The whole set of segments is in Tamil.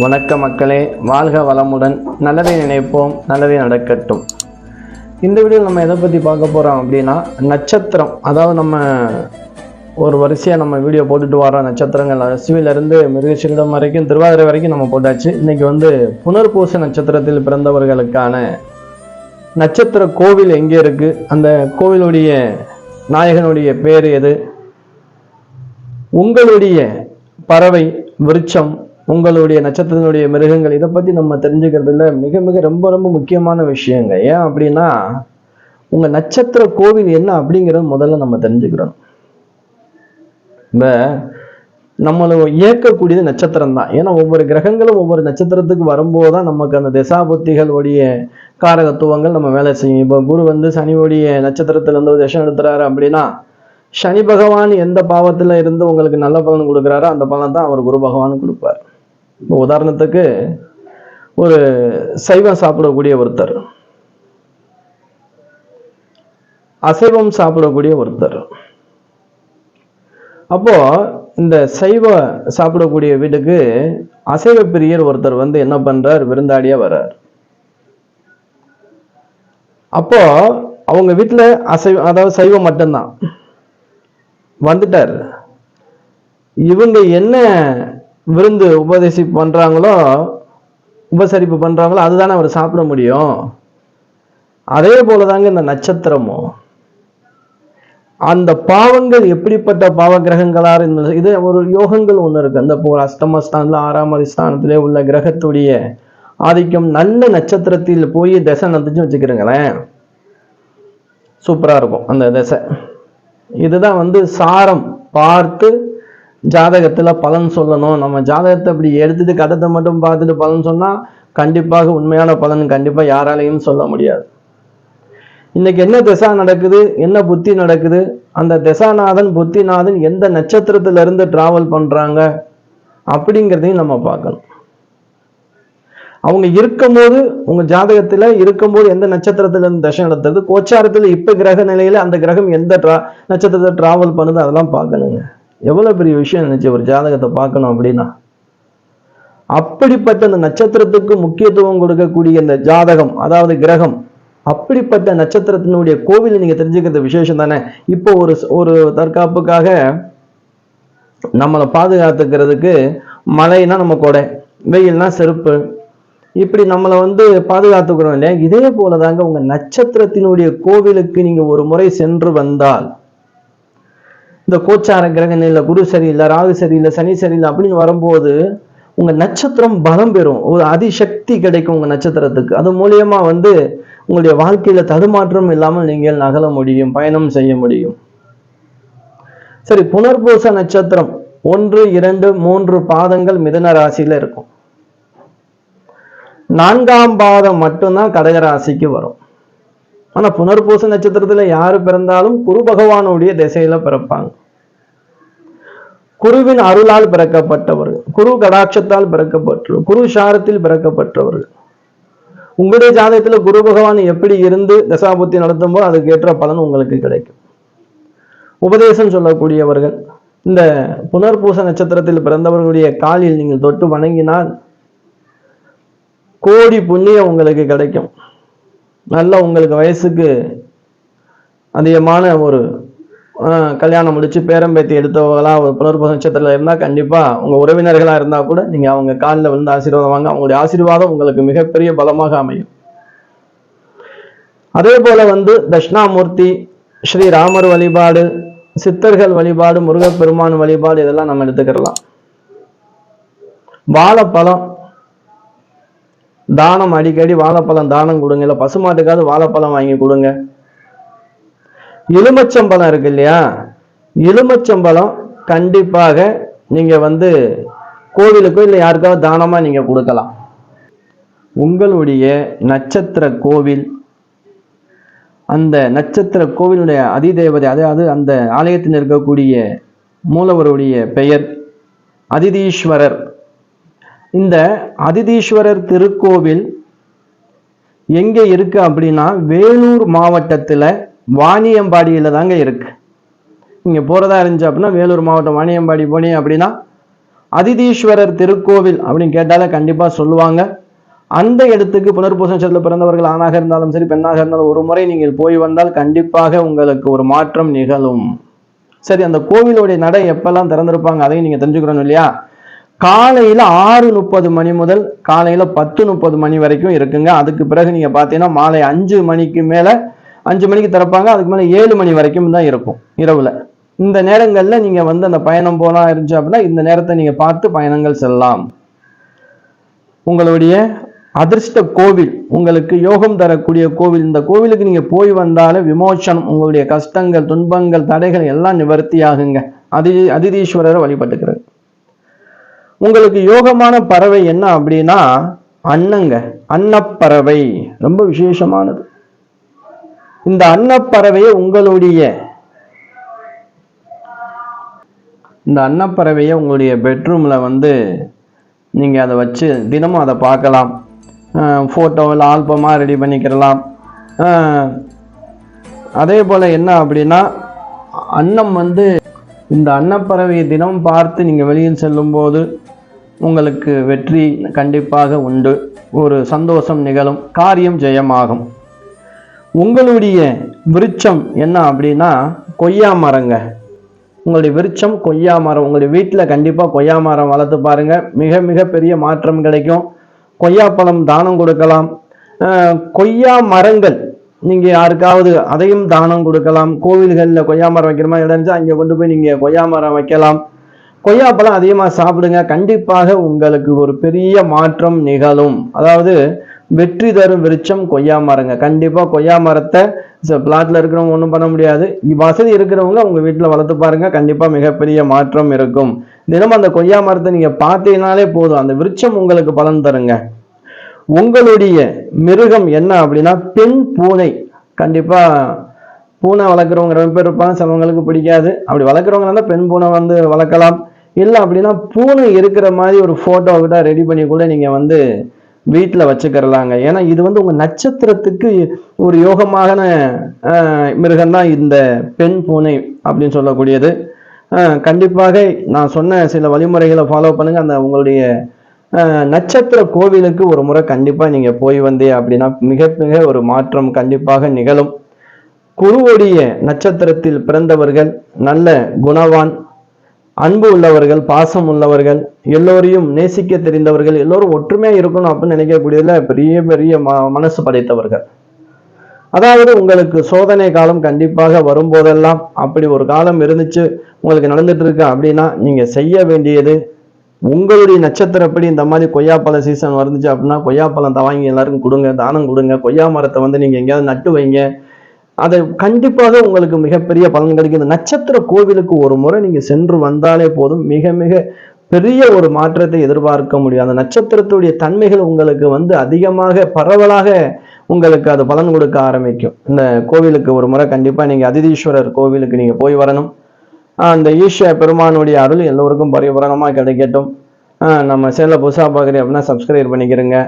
வணக்க மக்களே வாழ்க வளமுடன் நல்லதை நினைப்போம் நல்லதை நடக்கட்டும். இந்த வீடியோவில் நம்ம எதை பற்றி பார்க்க போகிறோம் அப்படின்னா நட்சத்திரம். அதாவது நம்ம ஒரு வரிசையாக நம்ம வீடியோ போட்டுட்டு வரோம் நட்சத்திரங்கள். அசுவிலிருந்து மிருகசீரிடம் வரைக்கும் திருவாதிரை வரைக்கும் நம்ம போட்டாச்சு. இன்றைக்கி வந்து புனர்பூச நட்சத்திரத்தில் பிறந்தவர்களுக்கான நட்சத்திர கோவில் எங்கே இருக்குது அந்த கோவிலுடைய நாயகனுடைய பேர் எது? உங்களுடைய பறவை விருட்சம் உங்களுடைய நட்சத்திரத்தினுடைய மிருகங்கள் இதை பற்றி நம்ம தெரிஞ்சுக்கிறதுல மிக மிக ரொம்ப ரொம்ப முக்கியமான விஷயங்க. ஏன் அப்படின்னா உங்க நட்சத்திர கோவில் என்ன அப்படிங்கிறத முதல்ல நம்ம தெரிஞ்சுக்கிறோம் இந்த நம்மளை இயக்கக்கூடியது நட்சத்திரம் தான். ஏன்னா ஒவ்வொரு கிரகங்களும் ஒவ்வொரு நட்சத்திரத்துக்கு வரும்போது தான் நமக்கு அந்த திசாபுத்திகளுடைய காரகத்துவங்கள் நம்ம வேலை செய்யும். இப்போ குரு வந்து சனியோடைய நட்சத்திரத்துல இருந்து ஒரு தசம் எடுத்துறாரு அப்படின்னா சனி பகவான் எந்த பாவத்துல இருந்து உங்களுக்கு நல்ல பலன் கொடுக்குறாரோ அந்த பலன் தான் அவர் குரு பகவான் கொடுப்பார். இப்போ உதாரணத்துக்கு ஒரு சைவம் சாப்பிடக்கூடிய ஒருத்தர். அசைவம் சாப்பிடக்கூடிய ஒருத்தர். அப்போ இந்த சைவ சாப்பிடக்கூடிய வீட்டுக்கு அசைவ பிரியர் ஒருத்தர் வந்து என்ன பண்றார்? விருந்தாடியா வர்றார். அப்போ அவங்க வீட்டுல அசைவ அதாவது சைவம் மட்டும்தான். வந்துட்டார். இவங்க என்ன விருந்து உபதேசி பண்ணுறாங்களோ உபசரிப்பு பண்ணுறாங்களோ அதுதானே அவர் சாப்பிட முடியும். அதே போலதாங்க இந்த நட்சத்திரமும். அந்த பாவங்கள் எப்படிப்பட்ட பாவ கிரகங்களா இருந்தது? இது ஒரு யோகங்கள் ஒன்று இருக்கு. அந்த இப்போ ஒரு ஆறாம் அதிஸ்தானத்திலே உள்ள கிரகத்துடைய ஆதிக்கம் நல்ல நட்சத்திரத்தில் போய் திசை நடந்துச்சு வச்சுக்கிறீங்களேன். சூப்பராக இருக்கும் அந்த திசை. இதுதான் வந்து சாரம். பார்த்து ஜாதகத்தில் பலன் சொல்லணும். நம்ம ஜாதகத்தை அப்படி எடுத்துட்டு கடத்தை மட்டும் பார்த்துட்டு பலன் சொன்னால் கண்டிப்பாக உண்மையான பலன் கண்டிப்பாக யாராலையும் சொல்ல முடியாது. இன்னைக்கு என்ன திசா நடக்குது? என்ன புத்தி நடக்குது? அந்த திசாநாதன் புத்திநாதன் எந்த நட்சத்திரத்திலிருந்து டிராவல் பண்ணுறாங்க அப்படிங்கிறதையும் நம்ம பார்க்கணும். அவங்க இருக்கும்போது உங்க ஜாதகத்துல இருக்கும்போது எந்த நட்சத்திரத்துல இருந்து தசை நடத்துறது? கோச்சாரத்துல இப்ப கிரக நிலையில அந்த கிரகம் எந்த ட்ரா நட்சத்திரத்தை டிராவல் பண்ணுது? அதெல்லாம் பார்க்கணுங்க. எவ்வளவு பெரிய விஷயம் இருந்துச்சு ஒரு ஜாதகத்தை பார்க்கணும் அப்படின்னா? அப்படிப்பட்ட அந்த நட்சத்திரத்துக்கு முக்கியத்துவம் கொடுக்கக்கூடிய இந்த ஜாதகம் அதாவது கிரகம் அப்படிப்பட்ட நட்சத்திரத்தினுடைய கோவில் நீங்க தெரிஞ்சுக்கிறது விசேஷம் தானே? இப்போ ஒரு ஒரு தற்காப்புக்காக நம்மளை பாதுகாத்துக்கிறதுக்கு மழைனா நம்ம கொடை வெயில்னா செருப்பு. இப்படி நம்மளை வந்து பாதுகாத்துக்கிறோம் இல்லையா? இதே போல தாங்க உங்க நட்சத்திரத்தினுடைய கோவிலுக்கு நீங்க ஒரு முறை சென்று வந்தால் இந்த கோச்சார கிரக இல்லை குரு சரியில்லை ராகு சரியில்லை சனி சரியில்லை அப்படின்னு வரும்போது உங்கள் நட்சத்திரம் பலம் பெறும். ஒரு அதிசக்தி கிடைக்கும் உங்கள் நட்சத்திரத்துக்கு. அது மூலயமா வந்து உங்களுடைய வாழ்க்கையில் தடுமாற்றம் இல்லாமல் நீங்கள் நகல முடியும் பயணம் செய்ய முடியும். சரி புனர்பூச நட்சத்திரம் ஒன்று இரண்டு மூன்று பாதங்கள் மிதன ராசியில் இருக்கும். நான்காம் பாதம் மட்டும்தான் கடகராசிக்கு வரும். ஆனா புனர்பூச நட்சத்திரத்தில் யாரு பிறந்தாலும் குரு பகவானுடைய திசையில பிறப்பாங்க. குருவின் அருளால் பிறக்கப்பட்டவர்கள் குரு கடாட்சத்தால் பிறக்கப்பட்டவர்கள் குரு சாரத்தில் பிறக்கப்பட்டவர்கள். உங்களுடைய ஜாதகத்துல குரு பகவான் எப்படி இருந்து தசாபுத்தி நடத்தும் அதுக்கு ஏற்ற பலன் உங்களுக்கு கிடைக்கும். உபதேசம் சொல்லக்கூடியவர்கள் இந்த புனர்பூச நட்சத்திரத்தில் பிறந்தவர்களுடைய காலில் நீங்கள் தொட்டு வணங்கினால் கோடி புண்ணியம் உங்களுக்கு கிடைக்கும். நல்ல உங்களுக்கு வயசுக்கு அதிகமான ஒரு ஆஹ், கல்யாணம் முடிச்சு பேரம்பேத்தி எடுத்தவங்களா ஒரு புலர்பு நட்சத்திரத்தில் இருந்தால் கண்டிப்பாக உங்கள் உறவினர்களாக இருந்தால் கூட நீங்கள் அவங்க காலில் விழுந்து ஆசீர்வாதம் வாங்க. அவங்களுடைய ஆசீர்வாதம் உங்களுக்கு மிகப்பெரிய பலமாக அமையும். அதே போல வந்து தட்சிணாமூர்த்தி ஸ்ரீ ராமர் வழிபாடு சித்தர்கள் வழிபாடு முருகப்பெருமான் வழிபாடு இதெல்லாம் நம்ம எடுத்துக்கிடலாம். வாழைப்பழம் தானம் அடிக்கடி வாழைப்பழம் தானம் கொடுங்க. இல்லை பசுமாட்டுக்காவது வாழைப்பழம் வாங்கி கொடுங்க. எலுமச்சம்பழம் இருக்கு இல்லையா? எலுமச்சம்பழம் கண்டிப்பாக நீங்கள் வந்து கோவிலுக்கோ இல்லை யாருக்காவது தானமாக நீங்கள் கொடுக்கலாம். உங்களுடைய நட்சத்திர கோவில் அந்த நட்சத்திர கோவிலுடைய அதிதேவதை அதாவது அந்த ஆலயத்தில் இருக்கக்கூடிய மூலவருடைய பெயர் அதிதீஸ்வரர். இந்த அதிதீஸ்வரர் திருக்கோவில் எங்கே இருக்கு அப்படின்னா வேலூர் மாவட்டத்தில் வாணியம்பாடியில் தாங்க இருக்கு. நீங்கள் போகிறதா இருந்துச்சு அப்படின்னா வேலூர் மாவட்டம் வாணியம்பாடி போனீங்க அப்படின்னா அதிதீஸ்வரர் திருக்கோவில் அப்படின்னு கேட்டாலே கண்டிப்பாக சொல்லுவாங்க. அந்த இடத்துக்கு புனர்பூசம் செல்ல பிறந்தவர்கள் ஆணாக இருந்தாலும் சரி பெண்ணாக இருந்தாலும் ஒரு முறை நீங்கள் போய் வந்தால் கண்டிப்பாக உங்களுக்கு ஒரு மாற்றம் நிகழும். சரி அந்த கோவிலுடைய நடை எப்பெல்லாம் திறந்திருப்பாங்க அதையும் நீங்கள் தெரிஞ்சுக்கிறோம் இல்லையா? காலையில் ஆறு முப்பது மணி முதல் காலையில் பத்து முப்பது மணி வரைக்கும் இருக்குங்க. அதுக்கு பிறகு நீங்கள் பார்த்தீங்கன்னா மாலை அஞ்சு மணிக்கு மேலே அஞ்சு மணிக்கு திறப்பாங்க. அதுக்கு மேலே ஏழு மணி வரைக்கும் தான் இருக்கும் இரவில். இந்த நேரங்களில் நீங்கள் வந்து அந்த பயணம் போகலாம் இருந்துச்சு அப்படின்னா இந்த நேரத்தை நீங்கள் பார்த்து பயணங்கள் செல்லலாம். உங்களுடைய அதிர்ஷ்ட கோவில் உங்களுக்கு யோகம் தரக்கூடிய கோவில் இந்த கோவிலுக்கு நீங்கள் போய் வந்தாலே விமோசனம் உங்களுடைய கஷ்டங்கள் துன்பங்கள் தடைகள் எல்லாம் நிவர்த்தி ஆகுங்க அதி அதிதீஸ்வரரை வழிபட்டுக்கிறது. உங்களுக்கு யோகமான பறவை என்ன அப்படின்னா அன்னங்க அன்னப்பறவை. ரொம்ப விசேஷமானது. இந்த அன்னப்பறவையை உங்களுடைய இந்த அன்னப்பறவையை உங்களுடைய பெட்ரூம்ல வந்து நீங்க அதை வச்சு தினமும் அதை பார்க்கலாம். ஃபோட்டோவில் ஆல்பமாக ரெடி பண்ணிக்கிறலாம். அதே போல் என்ன அப்படின்னா அன்னம் வந்து இந்த அன்னப்பறவையை தினம் பார்த்து நீங்கள் வெளியில் செல்லும்போது உங்களுக்கு வெற்றி கண்டிப்பாக உண்டு. ஒரு சந்தோஷம் நிகழும் காரியம் ஜெயமாகும். உங்களுடைய விருட்சம் என்ன அப்படின்னா கொய்யா மரங்க. உங்களுடைய விருட்சம் கொய்யா மரம். உங்களுடைய வீட்டில் கண்டிப்பாக கொய்யா மரம் வளர்த்து பாருங்கள் மிக மிக பெரிய மாற்றம் கிடைக்கும். கொய்யாப்பழம் தானம் கொடுக்கலாம். கொய்யா மரங்கள் நீங்கள் யாருக்காவது அதையும் தானம் கொடுக்கலாம். கோவில்களில் கொய்யா மரம் வைக்கிற மாதிரி இடம் இருந்துச்சு அங்கே கொண்டு போய் நீங்கள் கொய்யா மரம் வைக்கலாம். கொய்யாப்பழம் அதிகமாக சாப்பிடுங்க. கண்டிப்பாக உங்களுக்கு ஒரு பெரிய மாற்றம் நிகழும். அதாவது வெற்றி தரும் விருட்சம் கொய்யா மரங்க. கண்டிப்பாக கொய்யா மரத்தை பிளாட்ல இருக்கிறவங்க ஒன்றும் பண்ண முடியாது. வசதி இருக்கிறவங்க உங்கள் வீட்டில் வளர்த்து பாருங்க. கண்டிப்பாக மிகப்பெரிய மாற்றம் இருக்கும். தினமும் அந்த கொய்யா மரத்தை நீங்கள் பார்த்தீங்கனாலே போதும். அந்த விருட்சம் உங்களுக்கு பலன் தருங்க. உங்களுடைய மிருகம் என்ன அப்படின்னா பெண் பூனை. கண்டிப்பா பூனை வளர்க்குறவங்க ரொம்ப பேர் இருப்பாங்க சிலவங்களுக்கு பிடிக்காது. அப்படி வளர்க்குறவங்க இருந்தால் பெண் பூனை வந்து வளர்க்கலாம். இல்லை அப்படின்னா பூனை இருக்கிற மாதிரி ஒரு ஃபோட்டோ கூட ரெடி பண்ணி கூட நீங்கள் வந்து வீட்டில் வச்சுக்கிறலாங்க. ஏன்னா இது வந்து உங்கள் நட்சத்திரத்துக்கு ஒரு யோகமான மிருகம் தான் இந்த பெண் பூனை அப்படின்னு சொல்லக்கூடியது. கண்டிப்பாக நான் சொன்ன சில வழிமுறைகளை ஃபாலோ பண்ணுங்கள் அந்த உங்களுடைய நட்சத்திர கோவிலுக்கு ஒரு முறை கண்டிப்பாக நீங்கள் போய் வந்தே அப்படின்னா மிக மிக ஒரு மாற்றம் கண்டிப்பாக நிகழும். குருவுடைய நட்சத்திரத்தில் பிறந்தவர்கள் நல்ல குணவான் அன்பு உள்ளவர்கள் பாசம் உள்ளவர்கள் எல்லோரையும் நேசிக்க தெரிந்தவர்கள் எல்லோரும் ஒற்றுமையாக இருக்கணும் அப்படின்னு நினைக்கக்கூடியதுல பெரிய பெரிய ம- மனசு படைத்தவர்கள். அதாவது உங்களுக்கு சோதனை காலம் கண்டிப்பாக வரும்போதெல்லாம் அப்படி ஒரு காலம் இருந்துச்சு உங்களுக்கு நடந்துட்டு இருக்கு அப்படின்னா நீங்கள் செய்ய வேண்டியது உங்களுடைய நட்சத்திரப்படி இந்த மாதிரி கொய்யாப்பழ சீசன் வந்துச்சு அப்படின்னா கொய்யாப்பழம் தவாங்கி எல்லாருக்கும் கொடுங்க தானம் கொடுங்க. கொய்யா மரத்தை வந்து நீங்க எங்கேயாவது நட்டு வைங்க. அதை கண்டிப்பாக உங்களுக்கு மிகப்பெரிய பலன் கிடைக்கும். இந்த நட்சத்திர கோவிலுக்கு ஒரு முறை நீங்க சென்று வந்தாலே போதும். மிக மிக பெரிய ஒரு மாற்றத்தை எதிர்பார்க்க முடியும். அந்த நட்சத்திரத்துடைய தன்மைகள் உங்களுக்கு வந்து அதிகமாக பரவலாக உங்களுக்கு அது பலன் கொடுக்க ஆரம்பிக்கும். இந்த கோவிலுக்கு ஒரு முறை கண்டிப்பாக நீங்கள் அதிதீஸ்வரர் கோவிலுக்கு நீங்கள் போய் வரணும். அந்த ஈஷ பெருமானுடைய அருள் எல்லோருக்கும் பரிபூரணமாக கிடைக்கட்டும். நம்ம சேனலில் புதுசாக பார்க்குறீங்க அப்படின்னா சப்ஸ்கிரைப் பண்ணிக்கிறேங்க.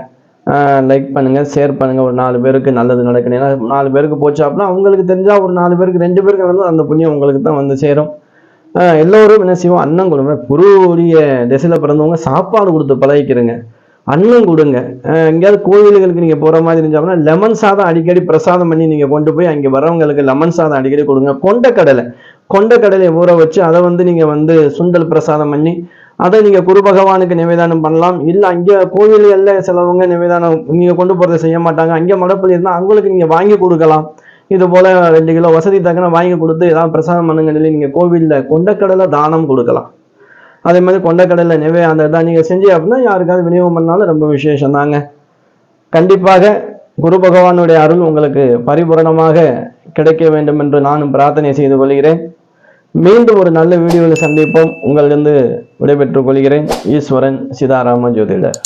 லைக் பண்ணுங்கள் ஷேர் பண்ணுங்கள் ஒரு நாலு பேருக்கு நல்லது நடக்கணும். ஏன்னா நாலு பேருக்கு போச்சு அப்படின்னா அவங்களுக்கு தெரிஞ்சால் ஒரு நாலு பேருக்கு ரெண்டு பேருக்கு வந்து அந்த புண்ணியம் உங்களுக்கு தான் வந்து சேரும். எல்லோரும் என்ன செய்வோம்? அன்னம் கொடுங்க. குருவுடைய திசையில் பிறந்தவங்க சாப்பாடு கொடுத்து பழகிக்கிறங்க. அன்னம் கொடுங்க. எங்கேயாவது கோவில்களுக்கு நீங்கள் போகிற மாதிரி இருந்துச்சு அப்படின்னா லெமன் சாதம் அடிக்கடி பிரசாதம் பண்ணி நீங்கள் கொண்டு போய் அங்கே வரவங்களுக்கு லெமன் சாதம் அடிக்கடி கொடுங்க. கொண்டக்கடலை. கொண்டக்கடலையை ஊற வச்சு அதை வந்து நீங்கள் வந்து சுண்டல் பிரசாதம் பண்ணி அதை நீங்கள் குரு பகவானுக்கு நிவேதானம் பண்ணலாம். இல்லை அங்கே கோவில்கள்ல சிலவங்க நிவேதானம் நீங்கள் கொண்டு போகிறத செய்ய மாட்டாங்க. அங்கே மடப்பள்ளி இருந்தால் அவங்களுக்கு நீங்கள் வாங்கி கொடுக்கலாம். இது போல ரெண்டு கிலோ வசதி தக்கன வாங்கி கொடுத்து ஏதாவது பிரசாதம் பண்ணுங்க இல்லை நீங்கள் கோவிலில் கொண்டக்கடலை தானம் கொடுக்கலாம். அதே மாதிரி கொண்டக்கடலை நிவே அந்த இதான் நீங்கள் செஞ்சு அப்படின்னா யாருக்காவது விநியோகம் பண்ணாலும் ரொம்ப விசேஷம் தாங்க. கண்டிப்பாக குரு பகவானுடைய அருள் உங்களுக்கு பரிபூரணமாக கிடைக்க வேண்டும் என்று நானும் பிரார்த்தனை செய்து கொள்கிறேன். மீண்டும் ஒரு நல்ல வீடியோவில் சந்திப்போம். உங்களிலிருந்து விடைபெற்றுக் கொள்கிறேன். ஈஸ்வரன் சீதாராம ஜோதிடர்.